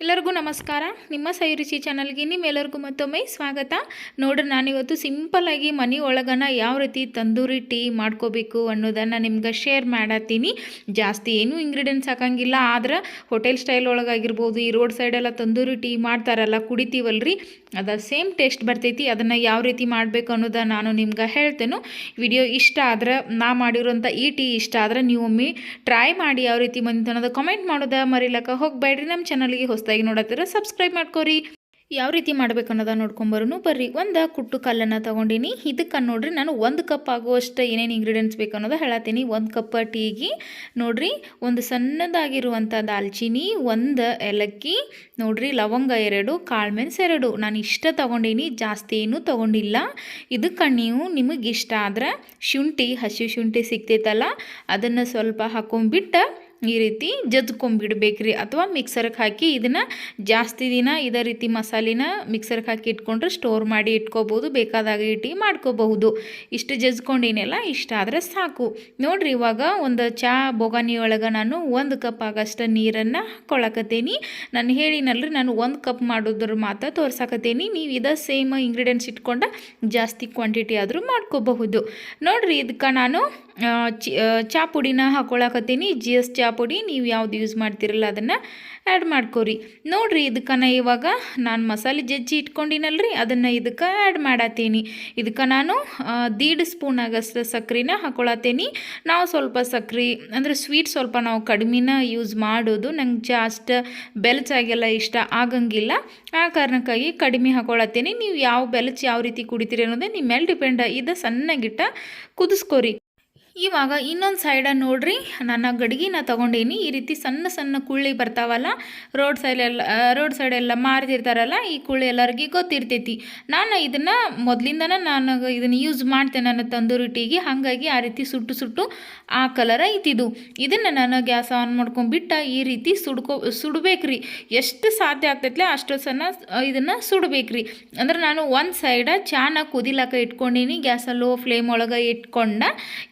ಎಲ್ಲರಿಗೂ ನಮಸ್ಕಾರ. ನಿಮ್ಮ ಸೈರುಚಿ ಚಾನಲ್ಗೆ ನಿಮ್ಮೆಲ್ಲರಿಗೂ ಮತ್ತೊಮ್ಮೆ ಸ್ವಾಗತ. ನೋಡ್ರಿ, ನಾನಿವತ್ತು ಸಿಂಪಲ್ಲಾಗಿ ಮನೆ ಒಳಗನ ಯಾವ ರೀತಿ ತಂದೂರಿ ಟೀ ಮಾಡ್ಕೋಬೇಕು ಅನ್ನೋದನ್ನು ನಿಮ್ಗೆ ಶೇರ್ ಮಾಡತ್ತೀನಿ. ಜಾಸ್ತಿ ಏನೂ ಇಂಗ್ರೀಡಿಯೆಂಟ್ಸ್ ಹಾಕಂಗಿಲ್ಲ. ಆದ್ರೆ ಹೋಟೆಲ್ ಸ್ಟೈಲ್ ಒಳಗಾಗಿರ್ಬೋದು, ಈ ರೋಡ್ ಸೈಡೆಲ್ಲ ತಂದೂರಿ ಟೀ ಮಾಡ್ತಾರಲ್ಲ, ಕುಡಿತೀವಲ್ರಿ? ಅದು ಸೇಮ್ ಟೇಸ್ಟ್ ಬರ್ತೈತಿ. ಅದನ್ನು ಯಾವ ರೀತಿ ಮಾಡಬೇಕು ಅನ್ನೋದನ್ನ ನಾನು ನಿಮ್ಗೆ ಹೇಳ್ತೇನೆ. ವಿಡಿಯೋ ಇಷ್ಟ ಆದ್ರೆ, ನಾ ಮಾಡಿರೋಂಥ ಈ ಟೀ ಇಷ್ಟ ಆದ್ರೆ ನೀವು ಒಮ್ಮೆ ಟ್ರೈ ಮಾಡಿ ಯಾವ ರೀತಿ ಬಂದಿತ್ತು ಅನ್ನೋದು ಕಮೆಂಟ್ ಮಾಡೋದ ಮರಿಲಕ್ಕ. ಹೋಗಬೇಡ್ರಿ, ನಮ್ಮ ಚಾನಲ್ಗೆ ಹೊಸದಾಗಿ ನೋಡತ್ತೀರ ಸಬ್ಸ್ಕ್ರೈಬ್ ಮಾಡ್ಕೋರಿ. ಯಾವ ರೀತಿ ಮಾಡ್ಬೇಕು ಅನ್ನೋದ ನೋಡ್ಕೊಂಬರೂ ಬರ್ರಿ. ಒಂದು ಕುಟ್ಟು ಕಲ್ಲನ್ನು ತಗೊಂಡಿನಿ. ಇದಕ್ಕೆ ನೋಡ್ರಿ ನಾನು ಒಂದು ಕಪ್ ಆಗುವಷ್ಟು ಏನೇನು ಇಂಗ್ರೀಡಿಯೆಂಟ್ಸ್ ಬೇಕು ಅನ್ನೋದು ಹೇಳತ್ತೀನಿ. ಒಂದು ಕಪ್ ಟೀಗೆ ನೋಡ್ರಿ, ಒಂದು ಸಣ್ಣದಾಗಿರುವಂಥ ದಾಲ್ಚಿನಿ, ಒಂದು ಏಲಕ್ಕಿ, ನೋಡ್ರಿ ಲವಂಗ ಎರಡು ಕಾಳುಮೆಣಸು ಎರಡು. ನಾನು ಇಷ್ಟ ತೊಗೊಂಡೀನಿ, ಜಾಸ್ತಿ ಏನೂ ತೊಗೊಂಡಿಲ್ಲ. ಇದಕ್ಕೆ ನೀವು ನಿಮಗೆ ಇಷ್ಟ ಆದ್ರೆ ಶುಂಠಿ, ಹಸಿ ಶುಂಠಿ ಸಿಗ್ತೈತಲ್ಲ, ಅದನ್ನು ಸ್ವಲ್ಪ ಹಾಕೊಂಡ್ಬಿಟ್ಟು ಈ ರೀತಿ ಜಜ್ಕೊಂಬಿಡ್ಬೇಕ್ರಿ. ಅಥವಾ ಮಿಕ್ಸರ್ಗೆ ಹಾಕಿ ಇದನ್ನು ಜಾಸ್ತಿ ದಿನ ಇದೇ ರೀತಿ ಮಸಾಲಿನ ಮಿಕ್ಸರ್ಗೆ ಹಾಕಿ ಇಟ್ಕೊಂಡ್ರೆ ಸ್ಟೋರ್ ಮಾಡಿ ಇಟ್ಕೋಬೋದು, ಬೇಕಾದಾಗ ಇಟ್ಟು ಮಾಡ್ಕೋಬಹುದು. ಇಷ್ಟು ಜಜ್ಕೊಂಡಿನೆಲ್ಲ ಇಷ್ಟ ಆದರೆ ಸಾಕು. ನೋಡ್ರಿ ಇವಾಗ ಒಂದು ಚಹಾ ಬೊಗಾನಿ ಒಳಗೆ ನಾನು ಒಂದು ಕಪ್ ಆಗಷ್ಟು ನೀರನ್ನು ಹಾಕ್ಕೊಳಕತ್ತೀನಿ ನಾನು ಹೇಳಿನಲ್ರಿ ನಾನು ಒಂದು ಕಪ್ ಮಾಡೋದ್ರ ಮಾತ್ರ ತೋರ್ಸಾಕತ್ತೀನಿ. ನೀವು ಇದೇ ಸೇಮ್ ಇಂಗ್ರೀಡಿಯೆಂಟ್ಸ್ ಇಟ್ಕೊಂಡು ಜಾಸ್ತಿ ಕ್ವಾಂಟಿಟಿ ಆದರೂ ಮಾಡ್ಕೋಬಹುದು. ನೋಡ್ರಿ ಇದಕ್ಕೆ ನಾನು ಚಿ ಚಾ ಪುಡಿನ ಹಾಕೊಳಕತ್ತೀನಿ. ಜಿ ಎಸ್ ಚಾ ಪುಡಿ, ನೀವು ಯಾವ್ದು ಯೂಸ್ ಮಾಡ್ತಿರಲ್ಲ ಅದನ್ನು ಆ್ಯಡ್ ಮಾಡ್ಕೋರಿ. ನೋಡ್ರಿ ಇದಕ್ಕನ ಇವಾಗ ನಾನು ಮಸಾಲೆ ಜಜ್ಜಿ ಇಟ್ಕೊಂಡಿನಲ್ರಿ, ಅದನ್ನು ಇದಕ್ಕೆ ಆ್ಯಡ್ ಮಾಡತ್ತೀನಿ ಇದಕ್ಕೆ ನಾನು ದೀಡ್ ಸ್ಪೂನ್ ಆಗಷ್ಟು ಸಕ್ಕರೆನ ಹಾಕೊಳತ್ತೀನಿ ನಾವು ಸ್ವಲ್ಪ ಸಕ್ಕರೆ ಅಂದರೆ ಸ್ವೀಟ್ ಸ್ವಲ್ಪ ನಾವು ಕಡಿಮೆನ ಯೂಸ್ ಮಾಡೋದು ನಂಗೆ ಜಾಸ್ಟ್ ಬೆಲಚಾಗೆಲ್ಲ ಇಷ್ಟ ಆಗಂಗಿಲ್ಲ. ಆ ಕಾರಣಕ್ಕಾಗಿ ಕಡಿಮೆ ಹಾಕೊಳತ್ತೀನಿ ನೀವು ಯಾವ ಬೆಲಚ್ ಯಾವ ರೀತಿ ಕುಡಿತೀರಿ ಅನ್ನೋದೇ ನಿಮ್ಮ ಮೇಲೆ ಡಿಪೆಂಡ್ ಇದು ಸಣ್ಣಗಿಟ್ಟ ಕುದಿಸ್ಕೊರಿ. ಇವಾಗ ಇನ್ನೊಂದು ಸೈಡ ನೋಡ್ರಿ. ನನ್ನ ಗಡಿಗೆನ ತಗೊಂಡೇನಿ. ಈ ರೀತಿ ಸಣ್ಣ ಸಣ್ಣ ಕುಳ್ಳಿ ಬರ್ತಾವಲ್ಲ ರೋಡ್ ಸೈಡೆಲ್ಲ ರೋಡ್ ಸೈಡೆಲ್ಲ ಮಾರ್ತಿರ್ತಾರಲ್ಲ ಈ ಕುಳ್ಳಿ ಎಲ್ಲರಿಗೆ ಗೊತ್ತಿರ್ತೈತಿ. ನಾನು ಇದನ್ನು ಮೊದಲಿಂದನೇ ನಾನು ಇದನ್ನು ಯೂಸ್ ಮಾಡ್ತೇನೆ ನನ್ನ ತಂದೂರಿ ಟೀಗೆ ಹಾಗಾಗಿ ಆ ರೀತಿ ಸುಟ್ಟು ಸುಟ್ಟು ಆ ಕಲರ್ ಐತಿದು. ಇದನ್ನು ನಾನು ಗ್ಯಾಸ್ ಆನ್ ಮಾಡ್ಕೊಂಡ್ಬಿಟ್ಟು ಈ ರೀತಿ ಸುಡ್ಕೊ, ಸುಡ್ಬೇಕ್ರಿ. ಎಷ್ಟು ಸಾಧ್ಯ ಆಗ್ತೈತ್ಲೆ ಅಷ್ಟು ಸಣ್ಣ ಇದನ್ನು ಸುಡ್ಬೇಕ್ರಿ. ಅಂದ್ರೆ ನಾನು ಒಂದು ಸೈಡ ಚಾನ ಕುದಿಲಾಕ ಇಟ್ಕೊಂಡೀನಿ, ಗ್ಯಾಸ ಲೋ ಫ್ಲೇಮ್ ಒಳಗೆ ಇಟ್ಕೊಂಡ.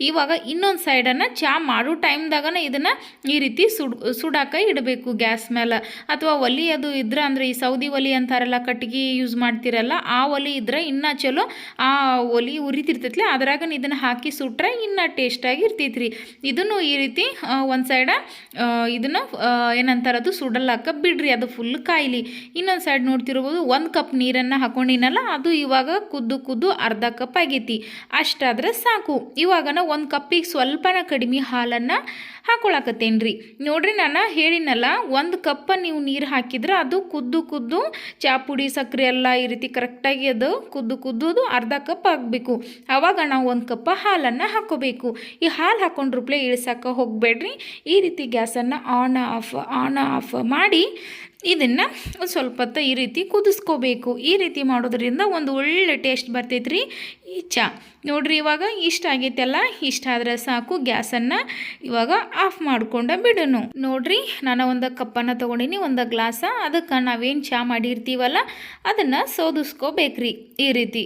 ಇವಾಗ ಇನ್ನೊಂದು ಸೈಡನ್ನು ಚಾ ಮಾಡೋ ಟೈಮ್ದಾಗನ ಇದನ್ನು ಈ ರೀತಿ ಸುಡ್, ಸುಡಾಕ ಇಡಬೇಕು ಗ್ಯಾಸ್ ಮೇಲೆ ಅಥವಾ ಒಲಿ ಅದು ಇದ್ರೆ ಅಂದರೆ ಈ ಸೌದಿ ಒಲಿ ಅಂತಾರಲ್ಲ, ಕಟ್ಟಿಗೆ ಯೂಸ್ ಮಾಡ್ತಿರಲ್ಲ, ಆ ಒಲಿ ಇದ್ರೆ ಇನ್ನೂ ಚಲೋ ಆ ಒಲಿ ಉರಿತಿರ್ತೈತಿ ಅದ್ರಾಗ ಇದನ್ನು ಹಾಕಿ ಸುಟ್ರೆ ಇನ್ನೂ ಟೇಸ್ಟಾಗಿ ರೀ ಇದನ್ನು ಈ ರೀತಿ ಒಂದು ಸೈಡ ಇದನ್ನು ಏನಂತಾರದು ಸುಡಲಾಕ ಬಿಡ್ರಿ, ಅದು ಫುಲ್ ಕಾಯಿಲಿ. ಇನ್ನೊಂದು ಸೈಡ್ ನೋಡ್ತಿರ್ಬೋದು, ಒಂದು ಕಪ್ ನೀರನ್ನು ಹಾಕೊಂಡಿನಲ್ಲ, ಅದು ಇವಾಗ ಕುದ್ದು ಕುದ್ದು ಅರ್ಧ ಕಪ್ ಆಗೈತಿ. ಅಷ್ಟಾದ್ರೆ ಸಾಕು. ಇವಾಗನ ಒಂದು ಕಪ್ಪಿಗೆ ಸ್ವಲ್ಪನ ಕಡಿಮೆ ಹಾಲನ್ನು ಹಾಕೊಳಕತ್ತೇನೆ ರೀ ನೋಡ್ರಿ ನಾನು ಹೇಳಿನಲ್ಲ, ಒಂದು ಕಪ್ಪ ನೀವು ನೀರು ಹಾಕಿದ್ರೆ ಅದು ಕುದ್ದು ಕುದ್ದು ಚಾ ಪುಡಿ ಸಕ್ಕರೆ ಎಲ್ಲ ಈ ರೀತಿ ಕರೆಕ್ಟಾಗಿ ಅದು ಕುದ್ದು ಕುದ್ದು ಅರ್ಧ ಕಪ್ ಆಗಬೇಕು. ಆವಾಗ ನಾವು ಒಂದು ಕಪ್ಪ ಹಾಲನ್ನು ಹಾಕೋಬೇಕು. ಈ ಹಾಲು ಹಾಕೊಂಡ್ರೂಪ್ಲೆ ಇಳ್ಸಕ್ಕೆ ಹೋಗಬೇಡ್ರಿ. ಈ ರೀತಿ ಗ್ಯಾಸನ್ನು ಆನ್ ಆಫ್ ಆನ್ ಆಫ್ ಮಾಡಿ ಇದನ್ನು ಒಂದು ಸ್ವಲ್ಪ ಹೊತ್ತು ಈ ರೀತಿ ಕುದಿಸ್ಕೋಬೇಕು. ಈ ರೀತಿ ಮಾಡೋದ್ರಿಂದ ಒಂದು ಒಳ್ಳೆ ಟೇಸ್ಟ್ ಬರ್ತೈತ್ರಿ ಈ ಚಾ. ನೋಡ್ರಿ ಇವಾಗ ಇಷ್ಟ ಆಗೈತಲ್ಲ, ಇಷ್ಟ ಆದರೆ ಸಾಕು, ಗ್ಯಾಸನ್ನು ಇವಾಗ ಆಫ್ ಮಾಡ್ಕೊಂಡ ಬಿಡೋನು. ನೋಡ್ರಿ, ನಾನು ಒಂದು ಕಪ್ಪನ್ನು ತೊಗೊಂಡಿನಿ, ಒಂದು ಗ್ಲಾಸ. ಅದಕ್ಕೆ ನಾವೇನು ಚಾ ಮಾಡಿರ್ತೀವಲ್ಲ, ಅದನ್ನು ಸೋದಿಸ್ಕೋಬೇಕ್ರಿ ಈ ರೀತಿ.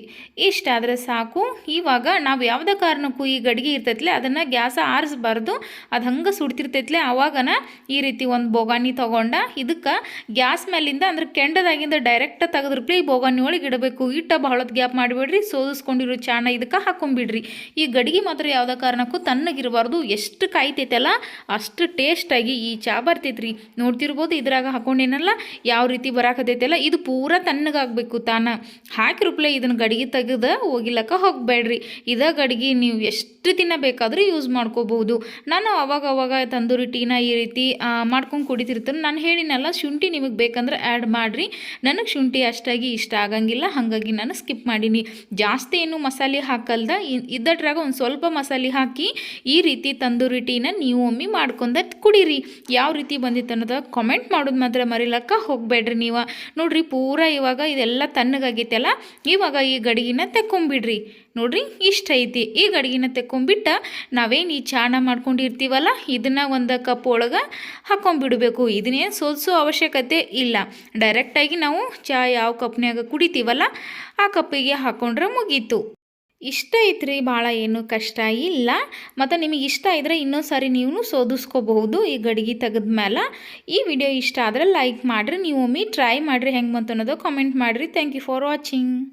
ಇಷ್ಟ ಆದರೆ ಸಾಕು. ಇವಾಗ ನಾವು ಯಾವುದೇ ಕಾರಣಕ್ಕೂ ಈ ಗಡಿಗೆ ಇರ್ತೈತ್ಲೆ, ಅದನ್ನು ಗ್ಯಾಸ ಆರಿಸ್ಬಾರ್ದು. ಅದು ಹಂಗೆ ಸುಡ್ತಿರ್ತೈತ್ಲೆ ಆವಾಗನ ಈ ರೀತಿ ಒಂದು ಬೋಗಾನಿ ತೊಗೊಂಡ, ಇದಕ್ಕೆ ಗ್ಯಾಸ್ ಮೇಲಿಂದ ಅಂದ್ರೆ ಕೆಂಡದಾಗಿಂದ ಡೈರೆಕ್ಟ್ ತೆಗೆದ್ರಪ್ಲಿ ಬೋಗಾನಿ ಒಳಗೆ ಇಡಬೇಕು. ಇಟ್ಟ ಬಹಳ ಗ್ಯಾಪ್ ಮಾಡಿಬಿಡ್ರಿ, ಸೋದಿಸ್ಕೊಂಡಿರೋ ಚಾಣ ಇದಕ್ಕೆ ಹಾಕೊಂಡ್ಬಿಡ್ರಿ ಈ ಗಡಿಗೆ ಮಾತ್ರ ಯಾವುದೇ ಕಾರಣಕ್ಕೂ ತಣ್ಣಗಿರಬಾರ್ದು. ಎಷ್ಟು ಕಾಯ್ತೈತಲ್ಲ, ಅಷ್ಟು ಟೇಸ್ಟಾಗಿ ಈ ಚಾ ಬರ್ತೈತ್ರಿ. ನೋಡ್ತಿರ್ಬೋದು ಇದ್ರಾಗ ಹಾಕೊಂಡೇನಲ್ಲ, ಯಾವ ರೀತಿ ಬರಾಕತೈತಲ್ಲ ಇದು ಪೂರ ತಣ್ಣಗಾಗಬೇಕು ತಾನ. ಹಾಕಿರುಪ್ಲೆ ಇದನ್ನ ಗಡಿಗೆ ತೆಗೆದು ಹೋಗಿಲಕ್ಕ ಹೋಗಬೇಡ್ರಿ. ಇದ ಗಡಿಗೆ ನೀವು ಎಷ್ಟು ದಿನ ಬೇಕಾದರೂ ಯೂಸ್ ಮಾಡ್ಕೋಬಹುದು ನಾನು ಅವಾಗ ಅವಾಗ ತಂದೂರಿ ಟೀನ ಈ ರೀತಿ ಮಾಡ್ಕೊಂಡು ಕುಡಿತಿರ್ತೀನಿ. ನಾನು ಹೇಳಿನಲ್ಲ, ಶುಂಠಿ ನಿಮಗೆ ಬೇಕಂದ್ರೆ ಆ್ಯಡ್ ಮಾಡಿರಿ. ನನಗೆ ಶುಂಠಿ ಅಷ್ಟಾಗಿ ಇಷ್ಟ ಆಗಂಗಿಲ್ಲ, ಹಾಗಾಗಿ ನಾನು ಸ್ಕಿಪ್ ಮಾಡೀನಿ. ಜಾಸ್ತಿ ಏನು ಮಸಾಲೆ ಹಾಕಲ್ದ ಇದ್ದಟ್ರಾಗ ಒಂದು ಸ್ವಲ್ಪ ಮಸಾಲೆ ಹಾಕಿ ಈ ರೀತಿ ತಂದೂರಿ ಟೀನ ನೀವು ಒಮ್ಮೆ ಮಾಡ್ಕೊಂಡ ಕುಡೀರಿ. ಯಾವ ರೀತಿ ಬಂದಿತ್ತು ಅನ್ನೋದು ಕಾಮೆಂಟ್ ಮಾಡೋದು ಮಾತ್ರ ಮರಿಲಕ್ಕ, ಹೋಗಬೇಡ್ರಿ ನೀವು. ನೋಡ್ರಿ ಪೂರ ಇವಾಗ ಇದೆಲ್ಲ ತಣ್ಣಗಾಗೈತಲ್ಲ, ಇವಾಗ ಈ ಗಡಿಗಿನ ತೆಕ್ಕೊಂಬಿಡ್ರಿ. ನೋಡ್ರಿ ಇಷ್ಟ ಐತಿ. ಈ ಗಡಿಗಿನ ತೆಕ್ಕೊಂಬಿಟ್ಟ ನಾವೇನು ಈ ಚಾಣ ಮಾಡ್ಕೊಂಡಿರ್ತೀವಲ್ಲ, ಇದನ್ನ ಒಂದು ಕಪ್ ಒಳಗೆ ಹಾಕೊಂಡ್ಬಿಡ್ಬೇಕು ಇದನ್ನೇನು ಸೋದಿಸೋ ಅವಶ್ಯಕತೆ ಇಲ್ಲ. ಡೈರೆಕ್ಟಾಗಿ ನಾವು ಚಾ ಯಾವ ಕಪ್ನ್ಯಾಗ ಕುಡಿತೀವಲ್ಲ, ಆ ಕಪ್ಪಿಗೆ ಹಾಕೊಂಡ್ರೆ ಮುಗೀತು. ಇಷ್ಟ ಐತ್ರಿ, ಭಾಳ ಏನು ಕಷ್ಟ ಇಲ್ಲ. ಮತ್ತು ನಿಮಗೆ ಇಷ್ಟ ಇದ್ದರೆ ಇನ್ನೊಂದು ಸಾರಿ ನೀವು ಸೋದಿಸ್ಕೋಬಹುದು. ಈ ಗಡಿಗೆ ತೆಗೆದ್ಮೇಲೆ ಈ ವಿಡಿಯೋ ಇಷ್ಟ ಆದರೆ ಲೈಕ್ ಮಾಡಿರಿ, ನೀವು ಒಮ್ಮೆ ಟ್ರೈ ಮಾಡಿರಿ ಹೆಂಗೆ ಬಂತು ಅನ್ನೋದು ಕಾಮೆಂಟ್ ಮಾಡಿರಿ. Thank you for watching